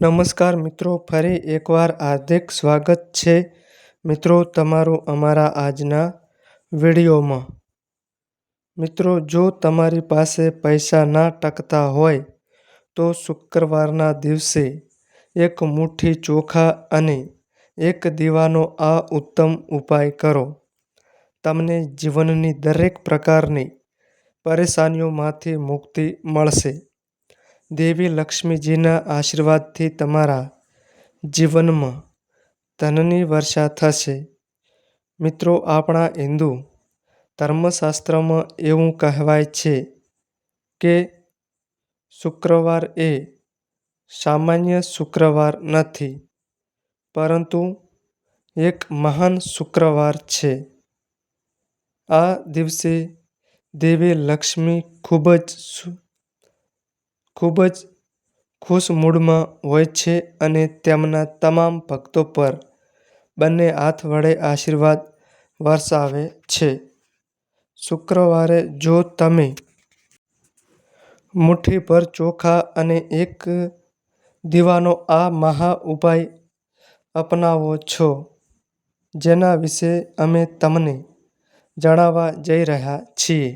નમસ્કાર મિત્રો, ફરી એકવાર હાર્દિક સ્વાગત છે મિત્રો તમારું અમારા આજના વિડીયોમાં. મિત્રો, જો તમારી પાસે પૈસા ના ટકતા હોય તો શુક્રવારના દિવસે એક મુઠ્ઠી ચોખા અને એક દીવાનો આ ઉત્તમ ઉપાય કરો. તમને જીવનની દરેક પ્રકારની પરેશાનીઓમાંથી મુક્તિ મળશે. દેવી લક્ષ્મીજીના આશીર્વાદથી તમારા જીવનમાં ધનની વર્ષા થશે. મિત્રો, આપણા હિન્દુ ધર્મશાસ્ત્રમાં એવું કહેવાય છે કે શુક્રવાર એ સામાન્ય શુક્રવાર નથી, પરંતુ એક મહાન શુક્રવાર છે. આ દિવસે દેવી લક્ષ્મી ખૂબ જ ખૂબ જ ખુશ મૂડમાં હોય છે અને તેમના તમામ ભક્તો પર બંને હાથ વડે આશીર્વાદ વરસાવે છે. શુક્રવારે જો તમે મુઠ્ઠીભર ચોખા અને એક દીવાનો આ મહા ઉપાય અપનાવો છો, જેના વિશે અમે તમને જણાવવા જઈ રહ્યા છીએ.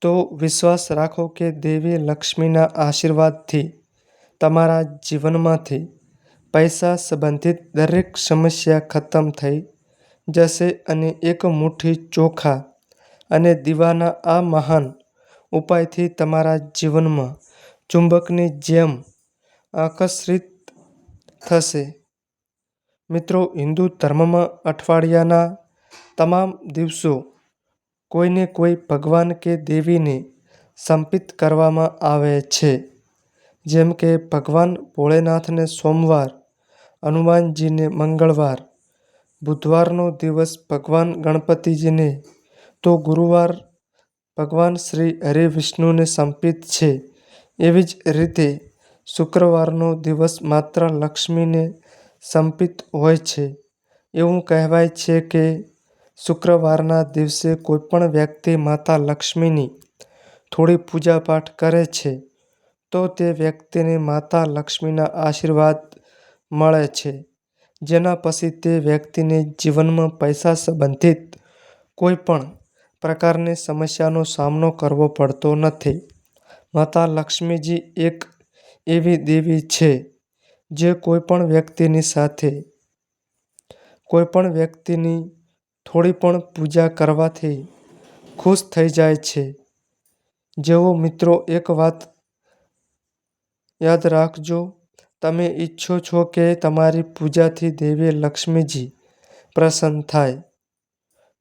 તો વિશ્વાસ રાખો કે દેવી લક્ષ્મીના આશીર્વાદથી તમારા જીવનમાંથી પૈસા સંબંધિત દરેક સમસ્યા ખતમ થઈ જશે અને એક મુઠ્ઠી ચોખા અને દીવાના આ મહાન ઉપાયથી તમારા જીવનમાં ચુંબકની જેમ આકર્ષિત થશે. મિત્રો, હિન્દુ ધર્મમાં અઠવાડિયાના તમામ દિવસો કોઈને કોઈ ભગવાન કે દેવીને સમર્પિત કરવામાં આવે છે. જેમ કે ભગવાન ભોળેનાથને સોમવાર, હનુમાનજીને મંગળવાર, બુધવારનો દિવસ ભગવાન ગણપતિજીને, તો ગુરુવાર ભગવાન શ્રી હરિવિષ્ણુને સમર્પિત છે. એવી જ રીતે શુક્રવારનો દિવસ માત્ર લક્ષ્મીને સમર્પિત હોય છે. એવું કહેવાય છે કે શુક્રવારના દિવસે કોઈપણ વ્યક્તિ માતા લક્ષ્મીની થોડી પૂજાપાઠ કરે છે, તો તે વ્યક્તિને માતા લક્ષ્મીના આશીર્વાદ મળે છે, જેના પછી તે વ્યક્તિને જીવનમાં પૈસા સંબંધિત કોઈ પણ પ્રકારની સમસ્યાનો સામનો કરવો પડતો નથી. માતા લક્ષ્મીજી એક એવી દેવી છે, જે કોઈપણ વ્યક્તિની સાથે, કોઈપણ વ્યક્તિની થોડી પણ પૂજા કરવાથી ખુશ થઈ જાય છે. જેઓ મિત્રો, એક વાત યાદ રાખજો. તમે ઈચ્છો છો કે તમારી પૂજાથી દેવી લક્ષ્મીજી પ્રસન્ન થાય.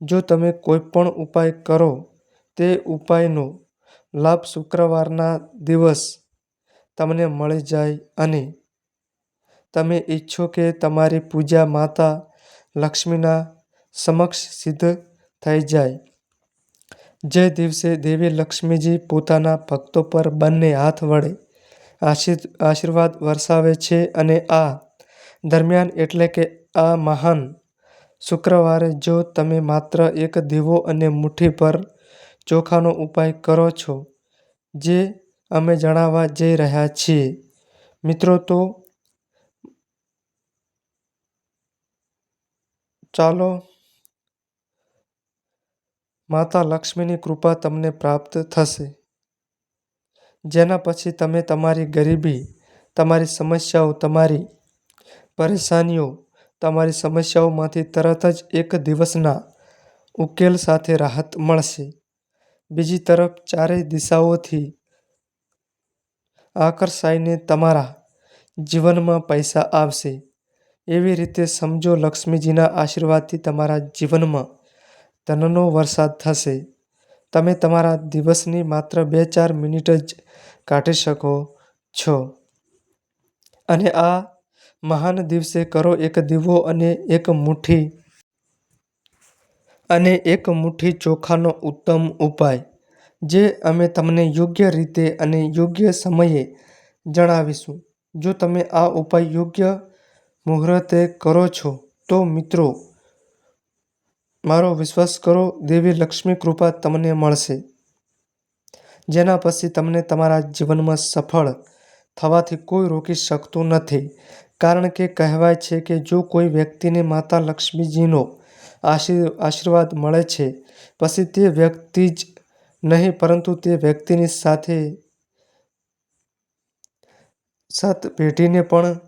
જો તમે કોઈ પણ ઉપાય કરો, તે ઉપાયનો લાભ શુક્રવારના દિવસ તમને મળી જાય અને તમે ઈચ્છો કે તમારી પૂજા માતા લક્ષ્મીના સમક્ષ સિદ્ધ થઈ જાય. જે દિવસે દેવી લક્ષ્મીજી પોતાના ભક્તો પર બંને હાથ વડે આશીર્વાદ વરસાવે છે અને આ દરમિયાન એટલે કે આ મહાન શુક્રવારે જો તમે માત્ર એક દીવો અને મુઠ્ઠી પર ચોખાનો ઉપાય કરો છો, જે અમે જણાવવા જઈ રહ્યા છીએ. મિત્રો, તો ચાલો માતા લક્ષ્મીની કૃપા તમને પ્રાપ્ત થશે. જેના પછી તમે તમારી ગરીબી, તમારી સમસ્યાઓ, તમારી પરેશાનીઓ, તમારી સમસ્યાઓમાંથી તરત જ એક દિવસના ઉકેલ સાથે રાહત મળશે. બીજી તરફ ચારેય દિશાઓથી આકર્ષાઈને તમારા જીવનમાં પૈસા આવશે. એવી રીતે સમજો લક્ષ્મીજીના આશીર્વાદથી તમારા જીવનમાં ધનનો વરસાદ થશે. તમે તમારા દિવસની માત્ર બે ચાર મિનિટ જ કાઢી શકો છો. અને આ મહાન દિવસે કરો એક દીવો અને એક મુઠ્ઠી. અને એક મુઠ્ઠી ચોખાનો ઉત્તમ ઉપાય, જે અમે તમને યોગ્ય રીતે અને યોગ્ય સમયે જણાવીશું. જો તમે આ ઉપાય યોગ્ય મુહૂર્તે કરો છો, તો મિત્રો મારો વિશ્વાસ કરો, દેવી લક્ષ્મી કૃપા તમને મળશે. જેના પછી તમને તમારા જીવનમાં સફળ થવાથી કોઈ રોકી શકતું નથી. કારણ કે કહેવાય છે કે જો કોઈ વ્યક્તિને માતા લક્ષ્મીજીનો આશી, આશીર્વાદ મળે છે, પછી તે વ્યક્તિ જ નહીં, પરંતુ તે વ્યક્તિની સાથે સત પેઢીને પણ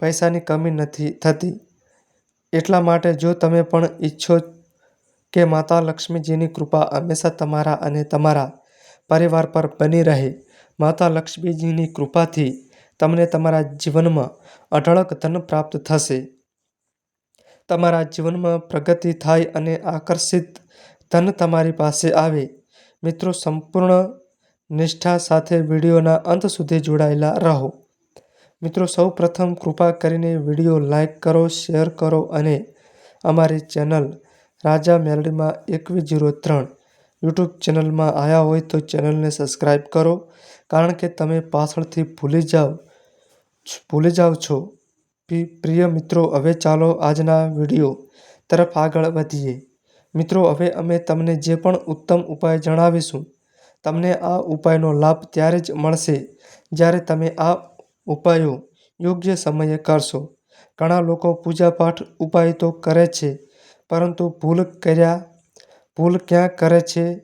પૈસાની કમી નથી થતી. એટલા માટે જો તમે પણ ઈચ્છો કે માતા લક્ષ્મીજીની કૃપા હંમેશા તમારા અને તમારા પરિવાર પર બની રહે, માતા લક્ષ્મીજીની કૃપાથી તમને તમારા જીવનમાં અઢળક ધન પ્રાપ્ત થશે. તમારા જીવનમાં પ્રગતિ થાય અને આકર્ષિત ધન તમારી પાસે આવે. મિત્રો, સંપૂર્ણ નિષ્ઠા સાથે વિડીયોના અંત સુધી જોડાયેલા રહો. મિત્રો, સૌ પ્રથમ કૃપા કરીને વીડિયો લાઇક કરો, શેર કરો અને અમારી ચેનલ રાજા મેલડીમાં એકવીસ જીરો ત્રણ યુટ્યુબ ચેનલમાં આવ્યા હોય તો ચેનલને સબસ્ક્રાઈબ કરો. કારણ કે તમે પાછળથી ભૂલી જાઓ ભૂલી જાઓ છો. પ્રિય મિત્રો, હવે ચાલો આજના વીડિયો તરફ આગળ વધીએ. મિત્રો, હવે અમે તમને જે પણ ઉત્તમ ઉપાય જણાવીશું, તમને આ ઉપાયનો લાભ ત્યારે જ મળશે જ્યારે તમે આ ઉપાયો યોગ્ય સમયે કરશો. ઘણા લોકો પૂજાપાઠ ઉપાય તો કરે છે, પરંતુ ભૂલ કર્યા, ભૂલ ક્યાં કરે છે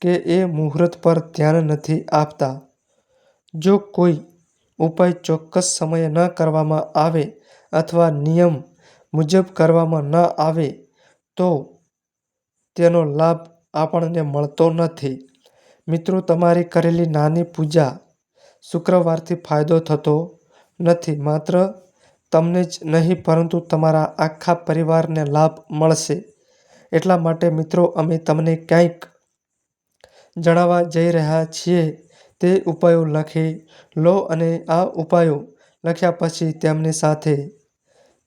કે એ મુહૂર્ત પર ધ્યાન નથી આપતા. જો કોઈ ઉપાય ચોક્કસ સમયે ન કરવામાં આવે અથવા નિયમ મુજબ કરવામાં ન આવે, તો તેનો લાભ આપણને મળતો નથી. મિત્રો, તમારી કરેલી નાની પૂજા શુક્રવારથી ફાયદો થતો નથી, માત્ર તમને જ નહીં, પરંતુ તમારા આખા પરિવારને લાભ મળશે. એટલા માટે મિત્રો, અમે તમને ક્યાંક જણાવવા જઈ રહ્યા છીએ તે ઉપાયો લખી લો અને આ ઉપાયો લખ્યા પછી તેમની સાથે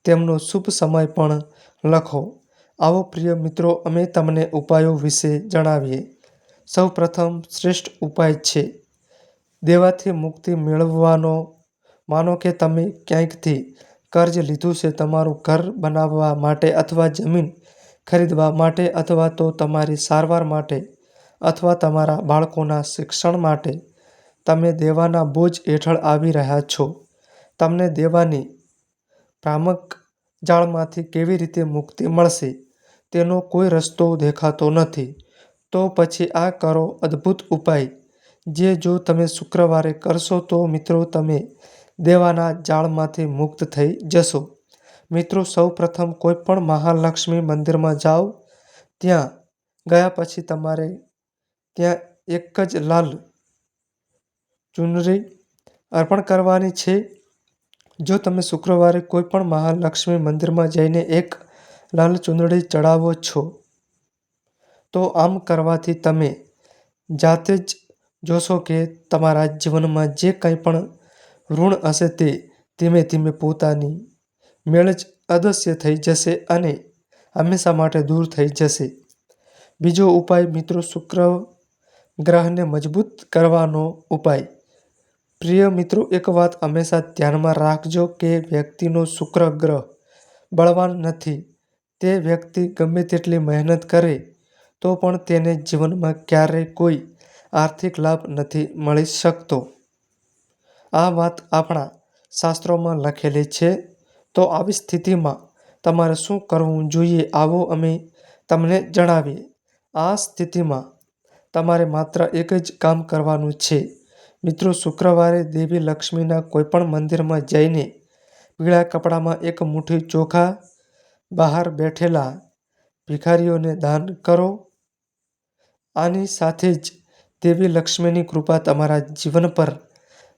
તેમનો શુભ સમય પણ લખો. આવો પ્રિય મિત્રો, અમે તમને ઉપાયો વિશે જણાવીએ. સૌ પ્રથમ શ્રેષ્ઠ ઉપાય છે દેવાથી મુક્તિ મેળવવાનો, માનો કે તમે ક્યાંકથી કર્જ લીધું છે તમારું ઘર બનાવવા માટે અથવા જમીન ખરીદવા માટે અથવા તો તમારી સારવાર માટે અથવા તમારા બાળકોના શિક્ષણ માટે તમે દેવાના બોજ હેઠળ આવી રહ્યા છો. તમને દેવાની ભ્રામક જાળમાંથી કેવી રીતે મુક્તિ મળશે તેનો કોઈ રસ્તો દેખાતો નથી. તો પછી આ કરો અદ્ભુત ઉપાય. જે જો તમે શુક્રવારે કરશો તો મિત્રો તમે દેવાના જાળમાંથી મુક્ત થઈ જશો. મિત્રો સૌ પ્રથમ કોઈ મહાલક્ષ્મી મંદિરમાં જાઓ. ત્યાં ગયા પછી તમારે ત્યાં એક જ લાલ ચુનરી અર્પણ કરવાની છે. જો તમે શુક્રવારે કોઈ પણ મહાલક્ષ્મી મંદિરમાં જઈને એક લાલ ચુંદડી ચડાવો છો, તો આમ કરવાથી તમે જાતે જ જોશો કે તમારા જીવનમાં જે કંઈ પણ ઋણ હશે તે ધીમે ધીમે પોતાની મેળ જ અદૃશ્ય થઈ જશે અને હંમેશા માટે દૂર થઈ જશે. બીજો ઉપાય, મિત્રો, શુક્ર ગ્રહને મજબૂત કરવાનો ઉપાય. પ્રિય મિત્રો, એક વાત હંમેશા ધ્યાનમાં રાખજો કે વ્યક્તિનો શુક્ર ગ્રહ બળવાન નથી. તે વ્યક્તિ ગમે તેટલી મહેનત કરે તો પણ તેને જીવનમાં ક્યારેય કોઈ આર્થિક લાભ નથી મળી શકતો. આ વાત આપણા શાસ્ત્રોમાં લખેલી છે. તો આવી સ્થિતિમાં તમારે શું કરવું જોઈએ આવો અમે તમને જણાવીએ. આ સ્થિતિમાં તમારે માત્ર એક જ કામ કરવાનું છે. મિત્રો, શુક્રવારે દેવી લક્ષ્મીના કોઈપણ મંદિરમાં જઈને પીળા કપડામાં એક મુઠ્ઠી ચોખા બહાર બેઠેલા ભિખારીઓને દાન કરો. આની સાથે જ દેવી લક્ષ્મીની કૃપા તમારા જીવન પર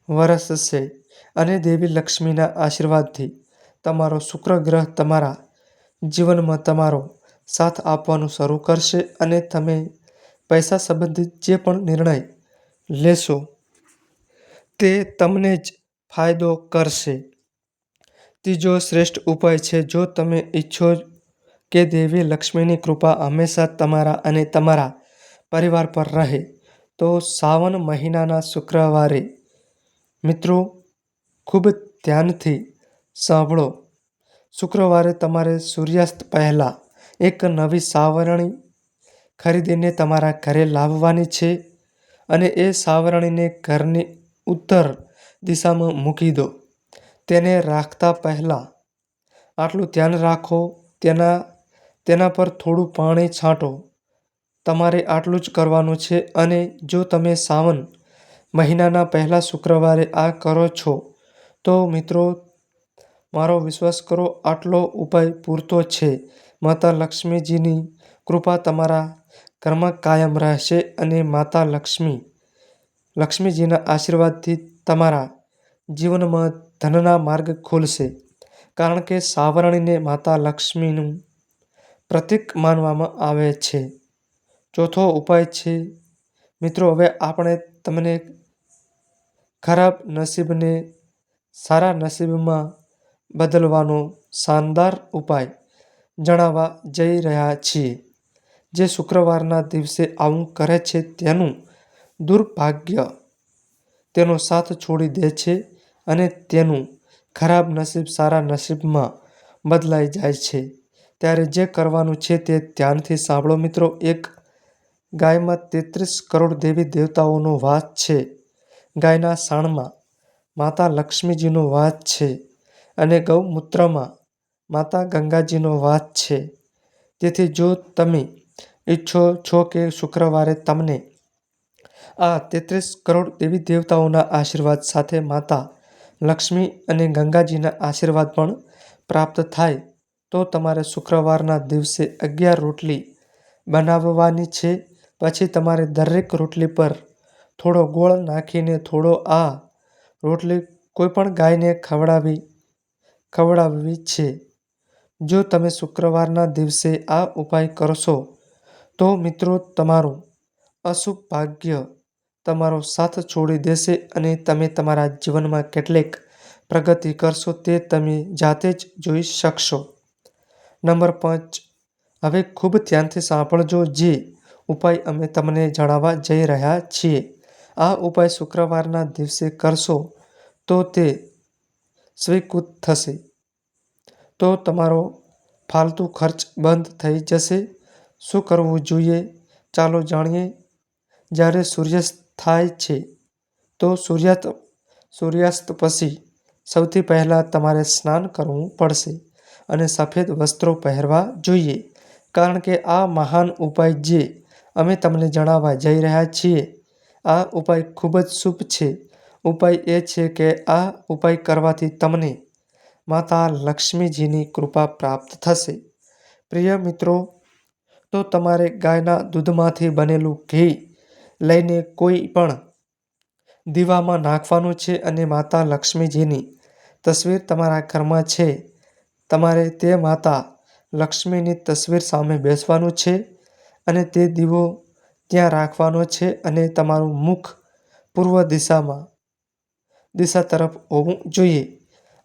વરસશે અને દેવી લક્ષ્મીના આશીર્વાદથી તમારો શુક્ર ગ્રહ તમારા જીવનમાં તમારો સાથ આપવાનું શરૂ કરશે અને તમે પૈસા સંબંધિત જે પણ નિર્ણય લેશો તે તમને જ ફાયદો કરશે. ત્રીજો શ્રેષ્ઠ ઉપાય છે, જો તમે ઈચ્છો કે દેવી લક્ષ્મીની કૃપા હંમેશા તમારા અને તમારા પરિવાર પર રહે તો શ્રાવણ મહિનાના શુક્રવારે મિત્રો, ખૂબ ધ્યાનથી સાંભળો શુક્રવારે તમારે સૂર્યાસ્ત પહેલાં એક નવી સાવરણી ખરીદીને તમારા ઘરે લાવવાની છે અને એ સાવરણીને ઘરની ઉત્તર દિશામાં મૂકી દો. તેને રાખતા પહેલાં આટલું ધ્યાન રાખો, તેના તેના પર થોડું પાણી છાંટો. તમારે આટલું જ કરવાનું છે અને જો તમે સાવન મહિનાના પહેલા શુક્રવારે આ કરો છો, તો મિત્રો, મારો વિશ્વાસ કરો, આટલો ઉપાય પૂરતો છે. માતા લક્ષ્મીજીની કૃપા તમારા ઘરમાં કાયમ રહેશે અને માતા લક્ષ્મી, લક્ષ્મીજીના આશીર્વાદથી તમારા જીવનમાં ધનના માર્ગ ખુલશે. કારણ કે સાવરણીને માતા લક્ષ્મીનું પ્રતીક માનવામાં આવે છે. ચોથો ઉપાય છે મિત્રો, હવે આપણે તમને ખરાબ નસીબને સારા નસીબમાં બદલવાનો શાનદાર ઉપાય જણાવવા જઈ રહ્યા છીએ. જે શુક્રવારના દિવસે આવું કરે છે તેનું દુર્ભાગ્ય તેનો સાથ છોડી દે છે અને તેનું ખરાબ નસીબ સારા નસીબમાં બદલાઈ જાય છે. ત્યારે જે કરવાનું છે તે ધ્યાનથી સાંભળો મિત્રો, એક ગાયમાં તેત્રીસ કરોડ દેવી દેવતાઓનો વાસ છે. ગાયના સાણમાં માતા લક્ષ્મીજીનો વાસ છે અને ગૌમૂત્રમાં માતા ગંગાજીનો વાસ છે. તેથી જો તમે ઈચ્છો છો કે શુક્રવારે તમને આ તેત્રીસ કરોડ દેવી દેવતાઓના આશીર્વાદ સાથે માતા લક્ષ્મી અને ગંગાજીના આશીર્વાદ પણ પ્રાપ્ત થાય, તો તમારે શુક્રવારના દિવસે અગિયાર રોટલી બનાવવાની છે. પછી તમારે દરેક રોટલી પર થોડો ગોળ નાખીને થોડો આ રોટલી કોઈપણ ગાયને ખવડાવી, ખવડાવવી છે. જો તમે શુક્રવારના દિવસે આ ઉપાય કરશો, તો મિત્રો તમારું અશુભ ભાગ્ય તમારો સાથ છોડી દેશે અને તમે તમારા જીવનમાં કેટલીક પ્રગતિ કરશો તે તમે જાતે જ જોઈ શકશો. નંબર પાંચ, હવે ખૂબ ધ્યાનથી સાંભળજો જે ઉપાય અમે તમને જણાવવા જઈ રહ્યા છીએ આ ઉપાય શુક્રવારના દિવસે કરશો તો તે સ્વીકૃત થશે. તો તમારો ફાલતુ ખર્ચ બંધ થઈ જશે. શું કરવું જોઈએ ચાલો જાણીએ. જ્યારે સૂર્યાસ્ત થાય છે, તો સૂર્યાસ્ત સૂર્યાસ્ત પછી સૌથી પહેલાં તમારે સ્નાન કરવું પડશે અને સફેદ વસ્ત્રો પહેરવા જોઈએ. કારણ કે આ મહાન ઉપાય જે અમે તમને જણાવવા જઈ રહ્યા છીએ આ ઉપાય ખૂબ જ શુભ છે. ઉપાય એ છે કે આ ઉપાય કરવાથી તમને માતા લક્ષ્મીજીની કૃપા પ્રાપ્ત થશે. પ્રિય મિત્રો, તો તમારે ગાયના દૂધમાંથી બનેલું ઘી લઈને કોઈ પણ દીવામાં નાખવાનું છે અને માતા લક્ષ્મીજીની તસવીર તમારા ઘરમાં છે. તમારે તે માતા લક્ષ્મીની તસવીર સામે બેસવાનું છે અને તે દીવો ત્યાં રાખવાનો છે અને તમારું મુખ પૂર્વ દિશામાં, દિશા તરફ હોવું જોઈએ.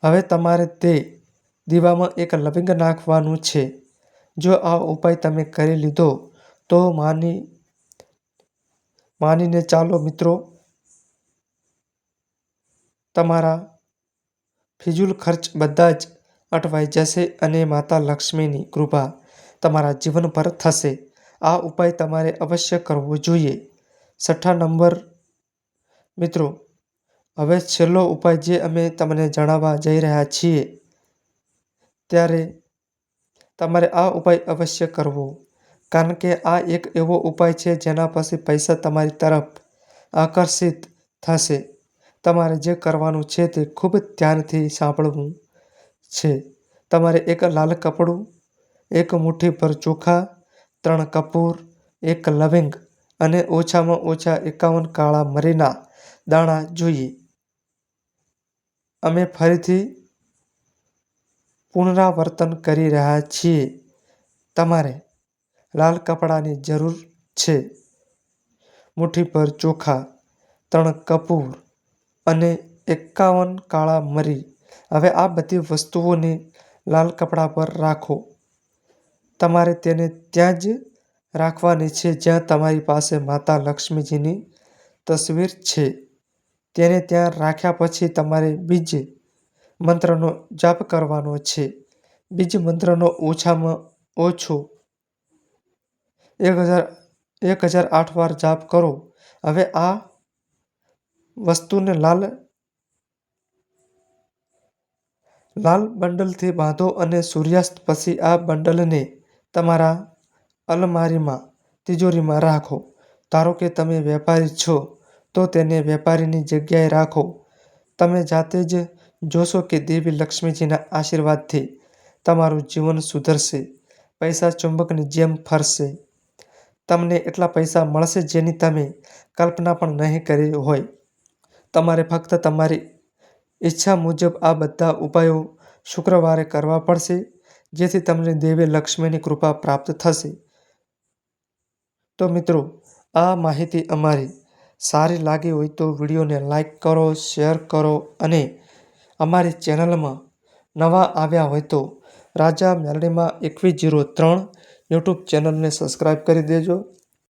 હવે તમારે તે દીવામાં એક લવિંગ નાખવાનું છે. જો આ ઉપાય તમે કરી લીધો, તો માની, માનીને ચાલો મિત્રો તમારા ફિજૂલ ખર્ચ બધા જ અટવાઈ જશે અને માતા લક્ષ્મીની કૃપા તમારા જીવન પર થશે. આ ઉપાય તમારે અવશ્ય કરવો જોઈએ. છઠ્ઠા નંબર મિત્રો હવે છેલ્લો ઉપાય જે અમે તમને જણાવવા જઈ રહ્યા છીએ ત્યારે તમારે આ ઉપાય અવશ્ય કરવો. કારણ કે આ એક એવો ઉપાય છે જેના પછી પૈસા તમારી તરફ આકર્ષિત થશે. તમારે જે કરવાનું છે તે ખૂબ ધ્યાનથી સાંભળવું છે. તમારે એક લાલ કપડું, એક મુઠ્ઠી પર ચોખા, ત્રણ કપૂર, એક લવિંગ અને ઓછામાં ઓછા એકાવન કાળા મરીના દાણા જોઈએ. અમે ફરીથી પુનરાવર્તન કરી રહ્યા છીએ. તમારે લાલ કપડાની જરૂર છે, મુઠ્ઠી પર ચોખા, ત્રણ કપૂર અને એકાવન કાળા મરી. હવે આ બધી વસ્તુઓને લાલ કપડા પર રાખો. તમારે તેને ત્યાં જ રાખવાની છે જ્યાં તમારી પાસે માતા લક્ષ્મીજીની તસવીર છે. તેને ત્યાં રાખ્યા પછી તમારે બીજ મંત્રનો જાપ કરવાનો છે. બીજ મંત્રનો ઓછામાં ઓછો એક હજાર એક હજાર આઠ વાર જાપ કરો. હવે આ વસ્તુને લાલ લાલ બંડલથી બાંધો અને સૂર્યાસ્ત પછી આ બંડલને તમારા અલમારીમાં તિજોરીમાં રાખો. ધારો કે તમે વેપારી છો, તો તેને વેપારીની જગ્યાએ રાખો. તમે જાતે જ જોશો કે દેવી લક્ષ્મીજીના આશીર્વાદથી તમારું જીવન સુધરશે. પૈસા ચુંબકની જેમ ફરશે. તમને એટલા પૈસા મળશે જેની તમે કલ્પના પણ નહીં કરી હોય. તમારે ફક્ત તમારી ઈચ્છા મુજબ આ બધા ઉપાયો શુક્રવારે કરવા પડશે જેથી તમને દેવી લક્ષ્મીની કૃપા પ્રાપ્ત થશે. તો મિત્રો આ માહિતી અમારી સારી લાગી હોય તો વિડીયોને લાઈક કરો, શેર કરો અને અમારી ચેનલમાં નવા આવ્યા હોય તો રાજા મેલડીમાં એકવીસ જીરો ત્રણ યુટ્યુબ ચેનલને સબસ્ક્રાઈબ કરી દેજો.